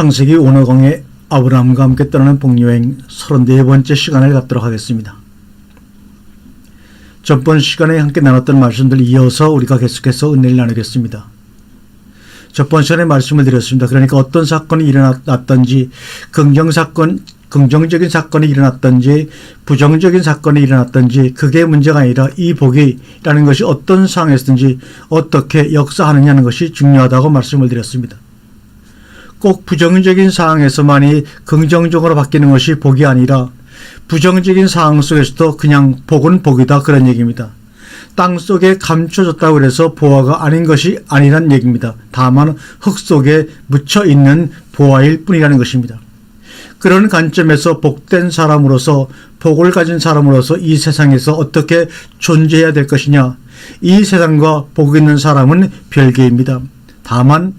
창세기 오너강의 아브라함과 함께 떠나는 복여행 34번째 시간을 갖도록 하겠습니다. 전번 시간에 함께 나눴던 말씀들 이어서 우리가 계속해서 은혜를 나누겠습니다. 첫번 시간에 말씀을 드렸습니다. 그러니까 어떤 사건이 일어났든지 긍정 사건, 긍정적인 사건이 일어났든지 부정적인 사건이 일어났든지 그게 문제가 아니라 이 복이라는 것이 어떤 상황에서든지 어떻게 역사하느냐는 것이 중요하다고 말씀을 드렸습니다. 꼭 부정적인 상황에서만이 긍정적으로 바뀌는 것이 복이 아니라 부정적인 상황 속에서도 그냥 복은 복이다 그런 얘기입니다. 땅 속에 감춰졌다고 해서 보화가 아닌 것이 아니란 얘기입니다. 다만 흙 속에 묻혀 있는 보화일 뿐이라는 것입니다. 그런 관점에서 복된 사람으로서 복을 가진 사람으로서 이 세상에서 어떻게 존재해야 될 것이냐. 이 세상과 복 있는 사람은 별개입니다. 다만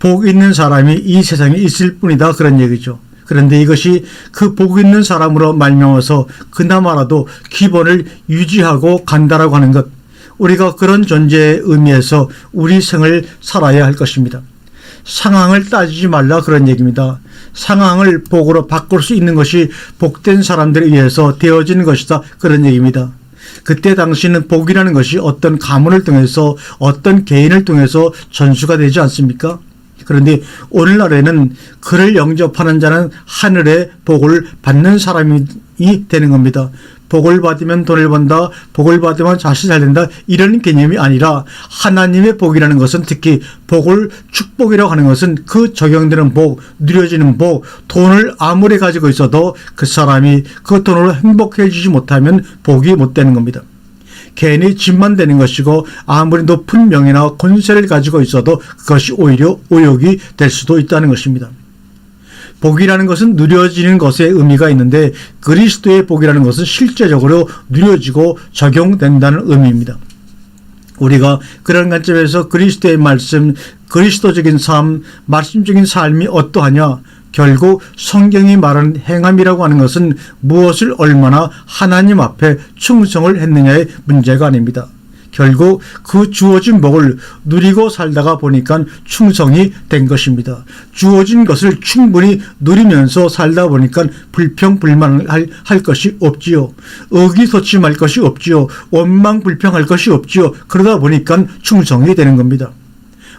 복 있는 사람이 이 세상에 있을 뿐이다 그런 얘기죠. 그런데 이것이 그 복 있는 사람으로 말미암아서 그나마라도 기본을 유지하고 간다라고 하는 것 우리가 그런 존재의 의미에서 우리 생을 살아야 할 것입니다. 상황을 따지지 말라 그런 얘기입니다. 상황을 복으로 바꿀 수 있는 것이 복된 사람들에 의해서 되어지는 것이다 그런 얘기입니다. 그때 당시는 복이라는 것이 어떤 가문을 통해서 어떤 개인을 통해서 전수가 되지 않습니까? 그런데 오늘날에는 그를 영접하는 자는 하늘의 복을 받는 사람이 되는 겁니다. 복을 받으면 돈을 번다, 복을 받으면 자식 잘 된다, 이런 개념이 아니라 하나님의 복이라는 것은 특히 복을 축복이라고 하는 것은 그 적용되는 복, 누려지는 복, 돈을 아무리 가지고 있어도 그 사람이 그 돈으로 행복해지지 못하면 복이 못 되는 겁니다. 괜히 집만 되는 것이고 아무리 높은 명예나 권세를 가지고 있어도 그것이 오히려 오욕이 될 수도 있다는 것입니다. 복이라는 것은 누려지는 것에 의미가 있는데 그리스도의 복이라는 것은 실제적으로 누려지고 적용된다는 의미입니다. 우리가 그런 관점에서 그리스도의 말씀, 그리스도적인 삶, 말씀적인 삶이 어떠하냐? 결국 성경이 말하는 행함이라고 하는 것은 무엇을 얼마나 하나님 앞에 충성을 했느냐의 문제가 아닙니다. 결국 그 주어진 복을 누리고 살다가 보니까 충성이 된 것입니다. 주어진 것을 충분히 누리면서 살다 보니까 불평불만할 할 것이 없지요. 의기소침할 것이 없지요. 원망불평할 것이 없지요. 그러다 보니까 충성이 되는 겁니다.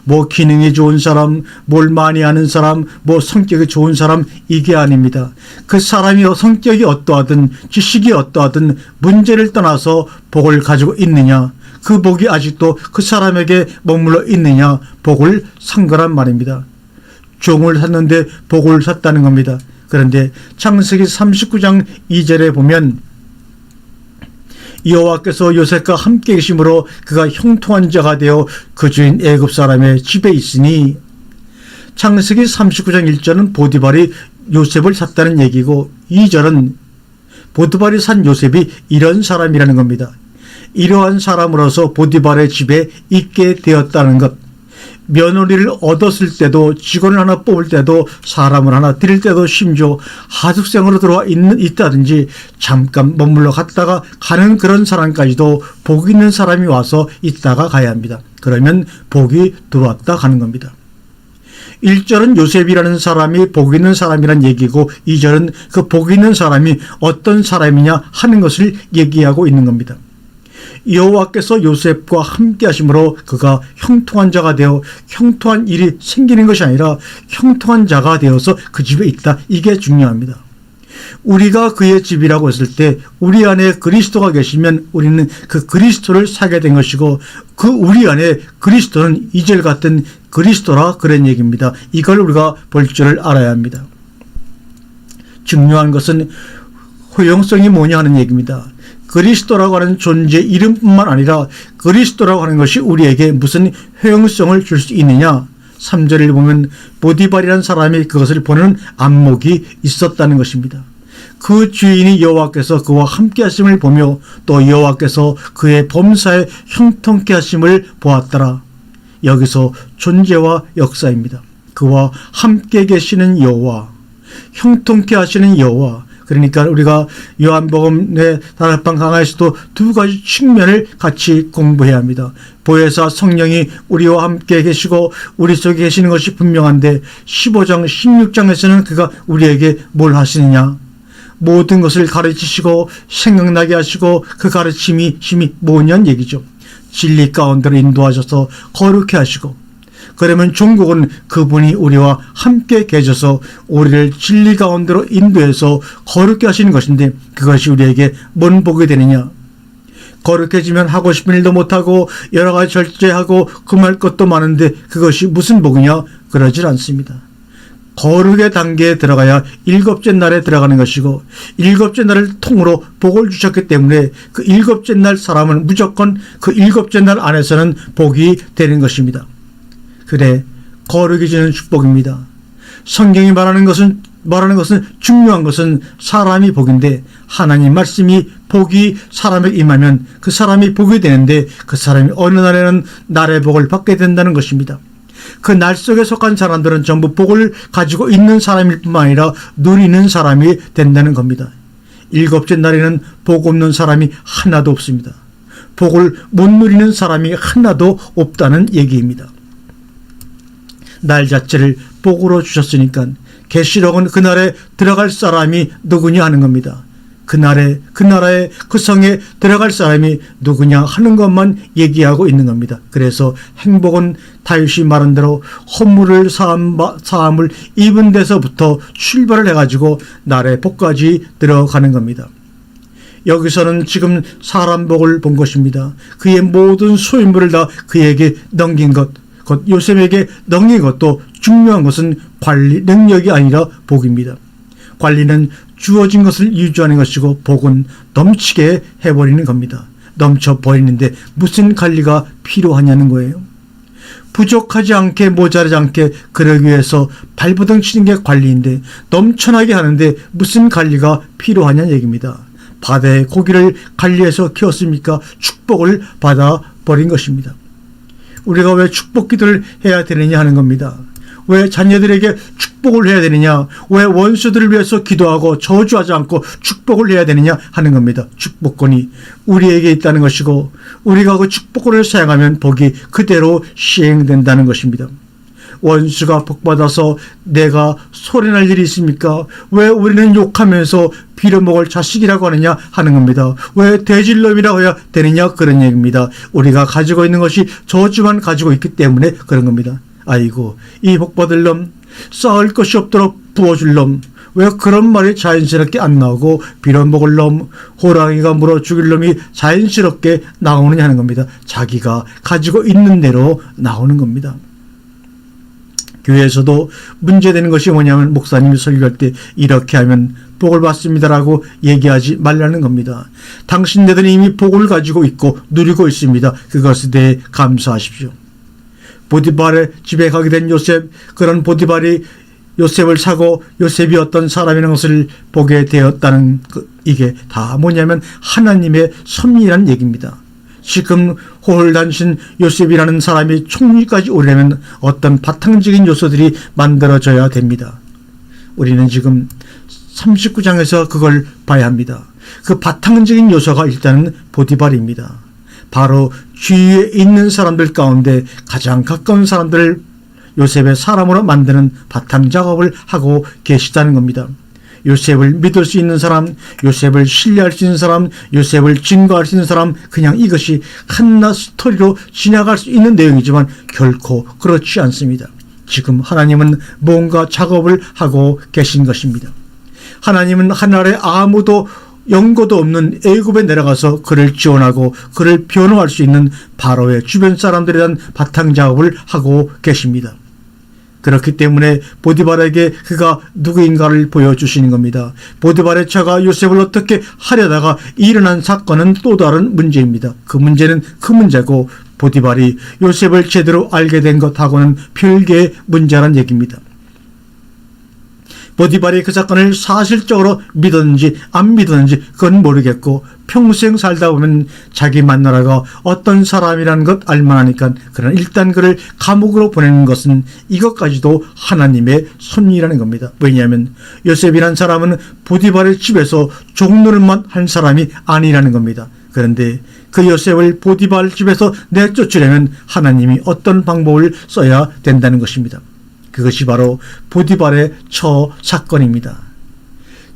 뭐 기능이 좋은 사람, 뭘 많이 아는 사람, 뭐 성격이 좋은 사람 이게 아닙니다. 그 사람이 성격이 어떠하든 지식이 어떠하든 문제를 떠나서 복을 가지고 있느냐 그 복이 아직도 그 사람에게 머물러 있느냐 복을 산 거란 말입니다. 종을 샀는데 복을 샀다는 겁니다. 그런데 창세기 39장 2절에 보면 여호와께서 요셉과 함께 계심으로 그가 형통한 자가 되어 그 주인 애굽 사람의 집에 있으니 창세기 39장 1절은 보디발이 요셉을 샀다는 얘기고 2절은 보디발이 산 요셉이 이런 사람이라는 겁니다. 이러한 사람으로서 보디발의 집에 있게 되었다는 것. 며느리를 얻었을 때도 직원을 하나 뽑을 때도 사람을 하나 드릴 때도 심지어 하숙생으로 들어와 있는 있다든지 잠깐 머물러 갔다가 가는 그런 사람까지도 복 있는 사람이 와서 있다가 가야 합니다. 그러면 복이 들어왔다 가는 겁니다. 1절은 요셉이라는 사람이 복 있는 사람이란 얘기고 2절은 그 복 있는 사람이 어떤 사람이냐 하는 것을 얘기하고 있는 겁니다. 여호와께서 요셉과 함께 하심으로 그가 형통한 자가 되어 형통한 일이 생기는 것이 아니라 형통한 자가 되어서 그 집에 있다. 이게 중요합니다. 우리가 그의 집이라고 했을 때 우리 안에 그리스도가 계시면 우리는 그 그리스도를 사게 된 것이고 그 우리 안에 그리스도는 이절 같은 그리스도라 그런 얘기입니다. 이걸 우리가 볼 줄을 알아야 합니다. 중요한 것은 호용성이 뭐냐 하는 얘기입니다. 그리스도라고 하는 존재 이름뿐만 아니라 그리스도라고 하는 것이 우리에게 무슨 효용성을 줄 수 있느냐? 3절을 보면 보디발이라는 사람이 그것을 보는 안목이 있었다는 것입니다. 그 주인이 여호와께서 그와 함께 하심을 보며 또 여호와께서 그의 범사에 형통케 하심을 보았더라. 여기서 존재와 역사입니다. 그와 함께 계시는 여호와, 형통케 하시는 여호와, 그러니까 우리가 요한복음의 다락방 강화에서도 두 가지 측면을 같이 공부해야 합니다. 보혜사 성령이 우리와 함께 계시고 우리 속에 계시는 것이 분명한데 15장 16장에서는 그가 우리에게 뭘 하시느냐 모든 것을 가르치시고 생각나게 하시고 그 가르침이 힘이 뭐냐는 얘기죠. 진리 가운데로 인도하셔서 거룩해 하시고 그러면 종국은 그분이 우리와 함께 계셔서 우리를 진리 가운데로 인도해서 거룩게 하시는 것인데 그것이 우리에게 뭔 복이 되느냐? 거룩해지면 하고 싶은 일도 못하고 여러 가지 절제하고 금할 것도 많은데 그것이 무슨 복이냐? 그러질 않습니다. 거룩의 단계에 들어가야 일곱째 날에 들어가는 것이고 일곱째 날을 통으로 복을 주셨기 때문에 그 일곱째 날 사람은 무조건 그 일곱째 날 안에서는 복이 되는 것입니다. 그래 거룩이 주는 축복입니다. 성경이 말하는 것은 말하는 것은 중요한 것은 사람이 복인데 하나님 말씀이 복이 사람에게 임하면 그 사람이 복이 되는데 그 사람이 어느 날에는 날의 복을 받게 된다는 것입니다. 그 날 속에 속한 사람들은 전부 복을 가지고 있는 사람일 뿐만 아니라 누리는 사람이 된다는 겁니다. 일곱째 날에는 복 없는 사람이 하나도 없습니다. 복을 못 누리는 사람이 하나도 없다는 얘기입니다. 날 자체를 복으로 주셨으니까 계시록은 그날에 들어갈 사람이 누구냐 하는 겁니다. 그날에 그 나라에 그 성에 들어갈 사람이 누구냐 하는 것만 얘기하고 있는 겁니다. 그래서 행복은 다윗이 말한 대로 헌물을 사함, 사함을 입은 데서부터 출발을 해가지고 날의 복까지 들어가는 겁니다. 여기서는 지금 사람 복을 본 것입니다. 그의 모든 소유물을 다 그에게 넘긴 것, 곧 요셉에게 넘긴 것도 중요한 것은 관리 능력이 아니라 복입니다. 관리는 주어진 것을 유지하는 것이고 복은 넘치게 해버리는 겁니다. 넘쳐 버리는데 무슨 관리가 필요하냐는 거예요. 부족하지 않게 모자라지 않게 그러기 위해서 발버둥 치는 게 관리인데 넘쳐나게 하는데 무슨 관리가 필요하냐는 얘기입니다. 바다의 고기를 관리해서 키웠습니까? 축복을 받아 버린 것입니다. 우리가 왜 축복 기도를 해야 되느냐 하는 겁니다. 왜 자녀들에게 축복을 해야 되느냐? 왜 원수들을 위해서 기도하고 저주하지 않고 축복을 해야 되느냐 하는 겁니다. 축복권이 우리에게 있다는 것이고 우리가 그 축복권을 사용하면 복이 그대로 시행된다는 것입니다. 원수가 복받아서 내가 소리날 일이 있습니까? 왜 우리는 욕하면서 빌어먹을 자식이라고 하느냐 하는 겁니다. 왜 대질놈이라고 해야 되느냐 그런 얘기입니다. 우리가 가지고 있는 것이 저주만 가지고 있기 때문에 그런 겁니다. 아이고 이 복받을 놈 쌓을 것이 없도록 부어줄 놈 왜 그런 말이 자연스럽게 안 나오고 빌어먹을 놈 호랑이가 물어 죽일 놈이 자연스럽게 나오느냐 하는 겁니다. 자기가 가지고 있는 대로 나오는 겁니다. 교회에서도 문제되는 것이 뭐냐면 목사님이 설교할 때 이렇게 하면 복을 받습니다라고 얘기하지 말라는 겁니다. 당신네들은 이미 복을 가지고 있고 누리고 있습니다. 그것에 대해 감사하십시오. 보디발의 집에 가게 된 요셉 그런 보디발이 요셉을 사고 요셉이 어떤 사람이라는 것을 보게 되었다는 그 이게 다 뭐냐면 하나님의 섭리라는 얘기입니다. 지금 호홀단신 요셉이라는 사람이 총리까지 오려면 어떤 바탕적인 요소들이 만들어져야 됩니다. 우리는 지금 39장에서 그걸 봐야 합니다. 그 바탕적인 요소가 일단은 보디발입니다. 바로 주위에 있는 사람들 가운데 가장 가까운 사람들을 요셉의 사람으로 만드는 바탕 작업을 하고 계시다는 겁니다. 요셉을 믿을 수 있는 사람, 요셉을 신뢰할 수 있는 사람, 요셉을 증거할 수 있는 사람, 그냥 이것이 한낱 스토리로 지나갈 수 있는 내용이지만 결코 그렇지 않습니다. 지금 하나님은 뭔가 작업을 하고 계신 것입니다. 하나님은 하늘에 아무도 연고도 없는 애굽에 내려가서 그를 지원하고 그를 변호할 수 있는 바로의 주변 사람들에 대한 바탕 작업을 하고 계십니다. 그렇기 때문에 보디발에게 그가 누구인가를 보여주시는 겁니다. 보디발의 처가 요셉을 어떻게 하려다가 일어난 사건은 또 다른 문제입니다. 그 문제는 그 문제고 보디발이 요셉을 제대로 알게 된 것하고는 별개의 문제란 얘기입니다. 보디발이 그 사건을 사실적으로 믿었는지 안 믿었는지 그건 모르겠고 평생 살다 보면 자기 만나라가 어떤 사람이라는 것 알만하니까 그러나 일단 그를 감옥으로 보내는 것은 이것까지도 하나님의 섭리라는 겁니다. 왜냐하면 요셉이란 사람은 보디발의 집에서 종노릇만 한 사람이 아니라는 겁니다. 그런데 그 요셉을 보디발 집에서 내쫓으려면 하나님이 어떤 방법을 써야 된다는 것입니다. 그것이 바로 보디발의 처 사건입니다.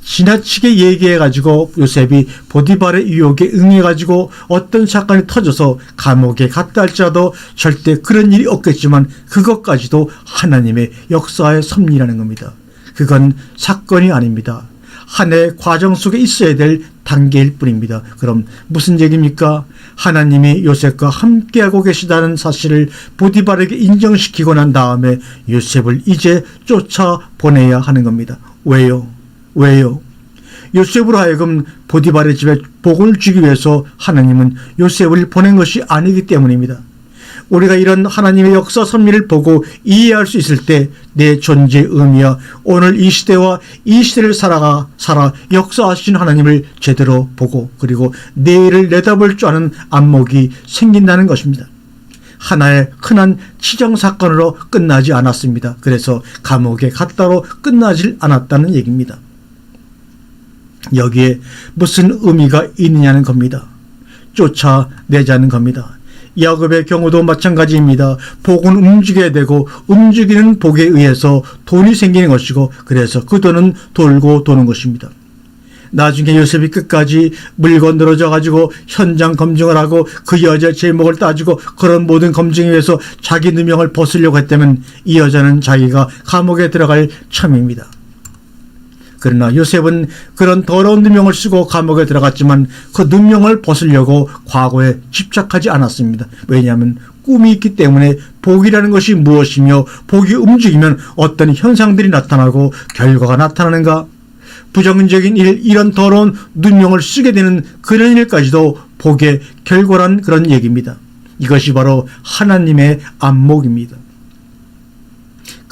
지나치게 얘기해가지고 요셉이 보디발의 유혹에 응해가지고 어떤 사건이 터져서 감옥에 갔다 할지라도 절대 그런 일이 없겠지만 그것까지도 하나님의 역사의 섭리라는 겁니다. 그건 사건이 아닙니다. 한 해 과정 속에 있어야 될 단계일 뿐입니다. 그럼 무슨 얘기입니까? 하나님이 요셉과 함께하고 계시다는 사실을 보디발에게 인정시키고 난 다음에 요셉을 이제 쫓아 보내야 하는 겁니다. 왜요? 왜요? 요셉으로 하여금 보디발의 집에 복을 주기 위해서 하나님은 요셉을 보낸 것이 아니기 때문입니다. 우리가 이런 하나님의 역사 섭리를 보고 이해할 수 있을 때 내 존재의 의미와 오늘 이 시대와 이 시대를 살아가 살아 역사하신 하나님을 제대로 보고 그리고 내일을 내다볼 줄 아는 안목이 생긴다는 것입니다. 하나의 흔한 치정 사건으로 끝나지 않았습니다. 그래서 감옥에 갔다로 끝나질 않았다는 얘기입니다. 여기에 무슨 의미가 있느냐는 겁니다. 쫓아내자는 겁니다. 야곱의 경우도 마찬가지입니다. 복은 움직여야 되고 움직이는 복에 의해서 돈이 생기는 것이고 그래서 그 돈은 돌고 도는 것입니다. 나중에 요셉이 끝까지 물건 늘어져 가지고 현장 검증을 하고 그 여자 제목을 따지고 그런 모든 검증에 의해서 자기 누명을 벗으려고 했다면 이 여자는 자기가 감옥에 들어갈 참입니다. 그러나 요셉은 그런 더러운 누명을 쓰고 감옥에 들어갔지만 그 누명을 벗으려고 과거에 집착하지 않았습니다. 왜냐하면 꿈이 있기 때문에 복이라는 것이 무엇이며 복이 움직이면 어떤 현상들이 나타나고 결과가 나타나는가 부정적인 일, 이런 더러운 누명을 쓰게 되는 그런 일까지도 복의 결과란 그런 얘기입니다. 이것이 바로 하나님의 안목입니다.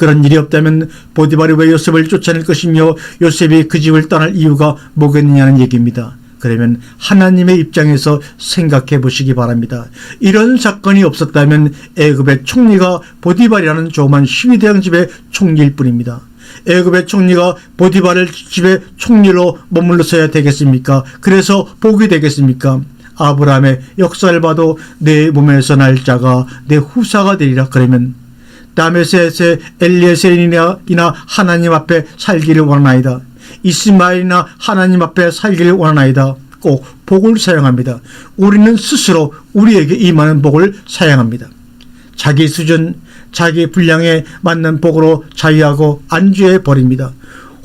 그런 일이 없다면 보디발이 왜 요셉을 쫓아낼 것이며 요셉이 그 집을 떠날 이유가 뭐겠느냐는 얘기입니다. 그러면 하나님의 입장에서 생각해 보시기 바랍니다. 이런 사건이 없었다면 애굽의 총리가 보디발이라는 조그만 시위대장 집의 총리일 뿐입니다. 애굽의 총리가 보디발을 집의 총리로 머물러서야 되겠습니까? 그래서 복이 되겠습니까? 아브라함의 역사를 봐도 내 몸에서 날 자가 내 후사가 되리라 그러면 다메셋의 엘리에셀이나 하나님 앞에 살기를 원하나이다. 이스마엘이나 하나님 앞에 살기를 원하나이다. 꼭 복을 사용합니다. 우리는 스스로 우리에게 임하는 복을 사용합니다. 자기 수준, 자기 분량에 맞는 복으로 자유하고 안주해 버립니다.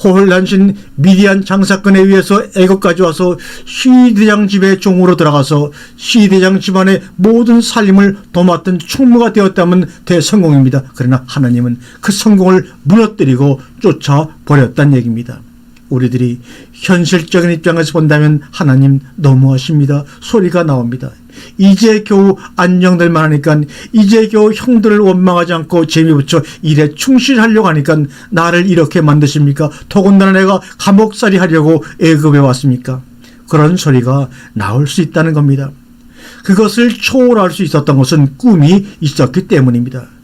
호홀란신 미디안 장사건에 의해서 애국까지 와서 시대장 집의 종으로 들어가서 시대장 집안의 모든 살림을 도맡은 총무가 되었다면 대성공입니다. 그러나 하나님은 그 성공을 무너뜨리고 쫓아버렸다는 얘기입니다. 우리들이 현실적인 입장에서 본다면 하나님 너무하십니다. 소리가 나옵니다. 이제 겨우 안정될 만하니까 이제 겨우 형들을 원망하지 않고 재미붙여 일에 충실하려고 하니까 나를 이렇게 만드십니까? 더군다나 내가 감옥살이 하려고 애급해 왔습니까? 그런 소리가 나올 수 있다는 겁니다. 그것을 초월할 수 있었던 것은 꿈이 있었기 때문입니다.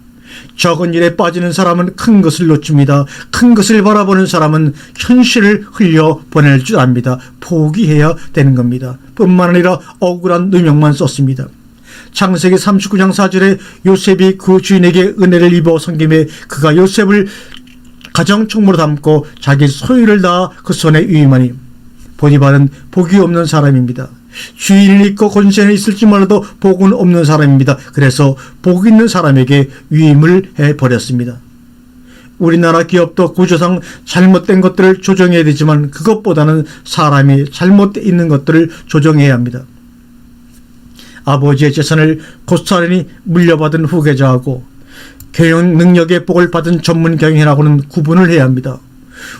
적은 일에 빠지는 사람은 큰 것을 놓칩니다. 큰 것을 바라보는 사람은 현실을 흘려 보낼 줄 압니다. 포기해야 되는 겁니다. 뿐만 아니라 억울한 누명만 썼습니다. 창세기 39장 4절에 요셉이 그 주인에게 은혜를 입어 섬김에 그가 요셉을 가정 총무로 담고 자기 소유를 다 그 손에 위임하니 보디발은 복이 없는 사람입니다. 주인은 있고 권세는 있을지 몰라도 복은 없는 사람입니다. 그래서 복 있는 사람에게 위임을 해버렸습니다. 우리나라 기업도 구조상 잘못된 것들을 조정해야 되지만 그것보다는 사람이 잘못되어 있는 것들을 조정해야 합니다. 아버지의 재산을 고스타린이 물려받은 후계자하고 경영 능력의 복을 받은 전문 경영이라고는 구분을 해야 합니다.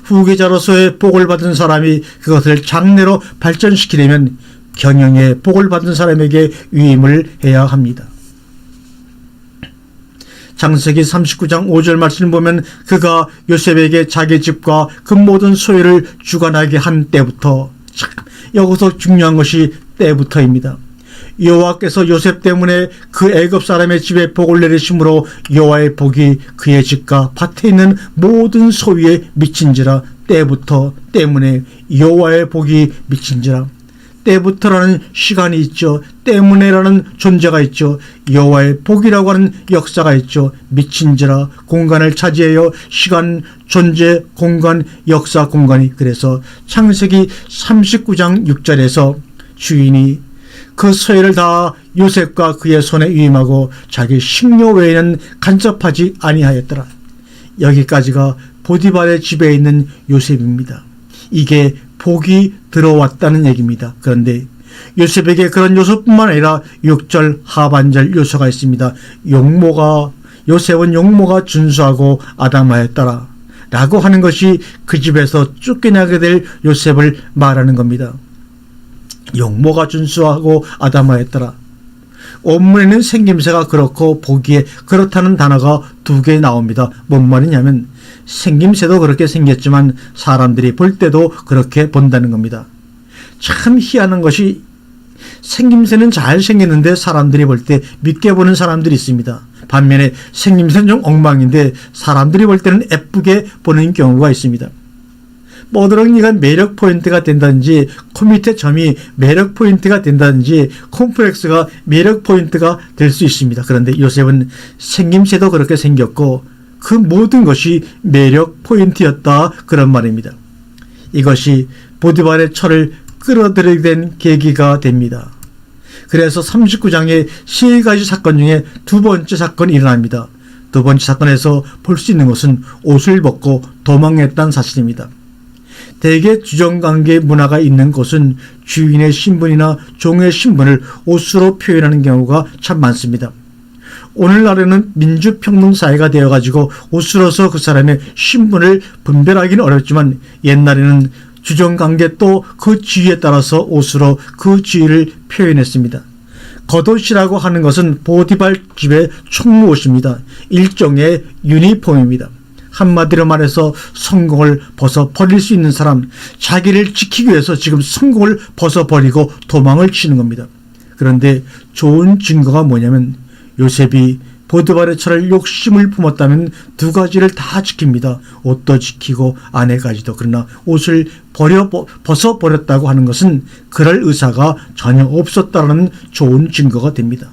후계자로서의 복을 받은 사람이 그것을 장래로 발전시키려면 경영에 복을 받은 사람에게 위임을 해야 합니다. 장세기 39장 5절 말씀을 보면 그가 요셉에게 자기 집과 그 모든 소유를 주관하게 한 때부터 참 여기서 중요한 것이 때부터입니다. 여호와께서 요셉 때문에 그 애굽 사람의 집에 복을 내리심으로 여호와의 복이 그의 집과 밭에 있는 모든 소유에 미친지라 때부터 때문에 여호와의 복이 미친지라 때부터라는 시간이 있죠. 때문에라는 존재가 있죠. 여호와의 복이라고 하는 역사가 있죠. 미친지라 공간을 차지하여 시간, 존재, 공간, 역사, 공간이 그래서 창세기 39장 6절에서 주인이 그 소유를 다 요셉과 그의 손에 위임하고 자기 식료 외에는 간섭하지 아니하였더라. 여기까지가 보디발의 집에 있는 요셉입니다. 이게 복이 들어왔다는 얘기입니다. 그런데 요셉에게 그런 요소뿐만 아니라 6절 하반절 요소가 있습니다. 용모가 요셉은 용모가 준수하고 아담하였더라. 라고 하는 것이 그 집에서 쫓겨나게 될 요셉을 말하는 겁니다. 용모가 준수하고 아담하였더라. 원문에는 생김새가 그렇고 보기에 그렇다는 단어가 두 개 나옵니다. 뭔 말이냐면 생김새도 그렇게 생겼지만 사람들이 볼 때도 그렇게 본다는 겁니다. 참 희한한 것이 생김새는 잘 생겼는데 사람들이 볼 때 믿게 보는 사람들이 있습니다. 반면에 생김새는 좀 엉망인데 사람들이 볼 때는 예쁘게 보는 경우가 있습니다. 뻐드렁이가 매력 포인트가 된다든지 코 밑에 점이 매력 포인트가 된다든지 콤플렉스가 매력 포인트가 될 수 있습니다. 그런데 요셉은 생김새도 그렇게 생겼고 그 모든 것이 매력 포인트였다 그런 말입니다. 이것이 보디발의 철을 끌어들이게 된 계기가 됩니다. 그래서 39장의 세 가지 사건 중에 두 번째 사건이 일어납니다. 두 번째 사건에서 볼 수 있는 것은 옷을 벗고 도망했다는 사실입니다. 대개 주정관계 문화가 있는 곳은 주인의 신분이나 종의 신분을 옷으로 표현하는 경우가 참 많습니다. 오늘날에는 민주평등사회가 되어가지고 옷으로서 그 사람의 신분을 분별하기는 어렵지만 옛날에는 주정관계 또 그 지위에 따라서 옷으로 그 지위를 표현했습니다. 겉옷이라고 하는 것은 보디발 집의 총무옷입니다. 일종의 유니폼입니다. 한마디로 말해서 성공을 벗어버릴 수 있는 사람, 자기를 지키기 위해서 지금 성공을 벗어버리고 도망을 치는 겁니다. 그런데 좋은 증거가 뭐냐면 요셉이 철을 욕심을 품었다면 두 가지를 다 지킵니다. 옷도 지키고 아내까지도. 그러나 옷을 버려 벗어 버렸다고 하는 것은 그럴 의사가 전혀 없었다는 좋은 증거가 됩니다.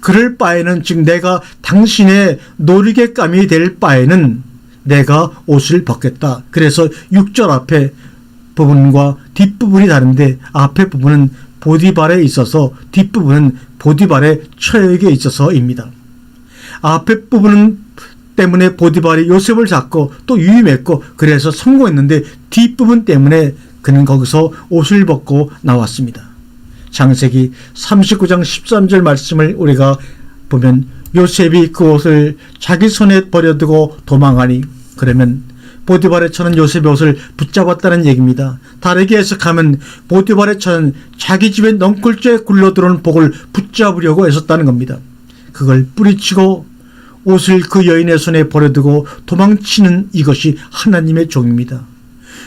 그럴 바에는 즉 내가 당신의 놀이개감이 될 바에는 내가 옷을 벗겠다. 그래서 6절 앞에 부분과 뒷부분이 다른데 앞에 부분은 보디발에 있어서 뒷부분은 보디발의 처에게 있어서입니다. 앞에 부분은 때문에 보디발이 요셉을 잡고 또 유임했고 그래서 성공했는데 뒷부분 때문에 그는 거기서 옷을 벗고 나왔습니다. 장세기 39장 13절 말씀을 우리가 보면 요셉이 그 옷을 자기 손에 버려두고 도망하니 그러면 보디발의 처는 요셉의 옷을 붙잡았다는 얘기입니다. 다르게 해석하면 보디발의 처는 자기 집에 넝쿨째 굴러 들어온 복을 붙잡으려고 애썼다는 겁니다. 그걸 뿌리치고 옷을 그 여인의 손에 버려두고 도망치는 이것이 하나님의 종입니다.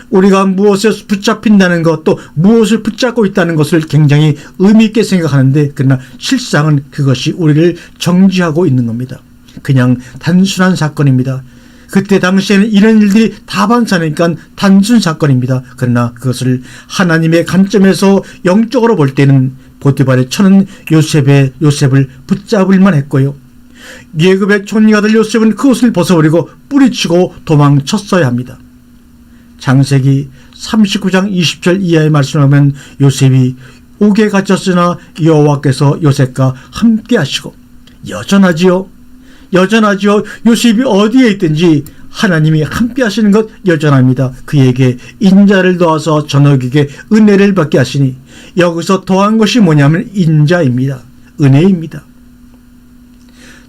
우리가 무엇에 붙잡힌다는 것, 또 무엇을 붙잡고 있다는 것을 굉장히 의미있게 생각하는데, 그러나 실상은 그것이 우리를 정지하고 있는 겁니다. 그냥 단순한 사건입니다. 그때 당시에는 이런 일들이 다반사니까 단순 사건입니다. 그러나 그것을 하나님의 관점에서 영적으로 볼 때는 보티발의 처는 요셉의 요셉을 붙잡을만 했고요. 예급의 촌리 아들 요셉은 그것을 벗어버리고 뿌리치고 도망쳤어야 합니다. 장세기 39장 20절 이하의 말씀을 하면 요셉이 옥에 갇혔으나 여호와께서 요셉과 함께 하시고 여전하지요. 여전하지요. 요셉이 어디에 있든지 하나님이 함께 하시는 것 여전합니다. 그에게 인자를 도와서 전역에게 은혜를 받게 하시니 여기서 더한 것이 뭐냐면 인자입니다. 은혜입니다.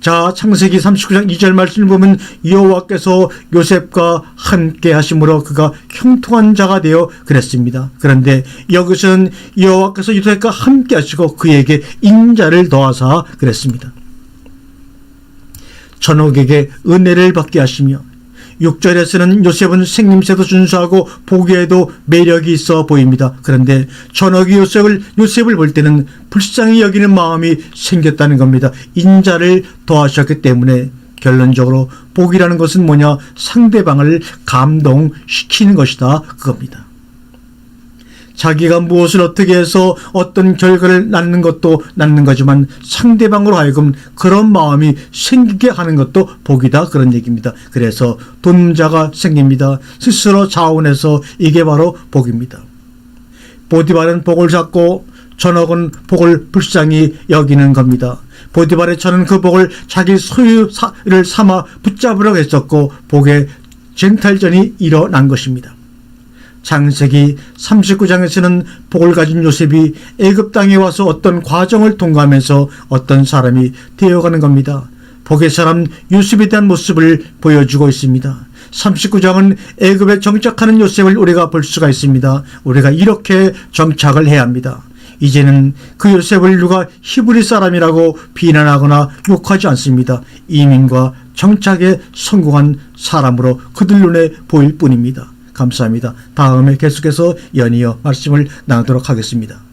자, 창세기 39장 2절 말씀을 보면 여호와께서 요셉과 함께 하심으로 그가 형통한 자가 되어 그랬습니다. 그런데 여기서는 여호와께서 요셉과 함께 하시고 그에게 인자를 더하사 그랬습니다. 전옥에게 은혜를 받게 하시며 6절에서는 요셉은 생김새도 준수하고 보기에도 매력이 있어 보입니다. 그런데 전옥이 요셉을 요셉을 볼 때는 불쌍히 여기는 마음이 생겼다는 겁니다. 인자를 더하셨기 때문에 결론적으로 복이라는 것은 뭐냐? 상대방을 감동시키는 것이다. 그겁니다. 자기가 무엇을 어떻게 해서 어떤 결과를 낳는 것도 낳는 거지만 상대방으로 하여금 그런 마음이 생기게 하는 것도 복이다 그런 얘기입니다. 그래서 돈자가 생깁니다. 스스로 자원해서 이게 바로 복입니다. 보디발은 복을 잡고 전억은 복을 불쌍히 여기는 겁니다. 보디발의 저는 그 복을 자기 소유를 삼아 붙잡으려고 했었고 복의 쟁탈전이 일어난 것입니다. 창세기 39장에서는 복을 가진 요셉이 애굽 땅에 와서 어떤 과정을 통과하면서 어떤 사람이 되어가는 겁니다. 복의 사람 요셉에 대한 모습을 보여주고 있습니다. 39장은 애굽에 정착하는 요셉을 우리가 볼 수가 있습니다. 우리가 이렇게 정착을 해야 합니다. 이제는 그 요셉을 누가 히브리 사람이라고 비난하거나 욕하지 않습니다. 이민과 정착에 성공한 사람으로 그들 눈에 보일 뿐입니다. 감사합니다. 다음에 계속해서 연이어 말씀을 나누도록 하겠습니다.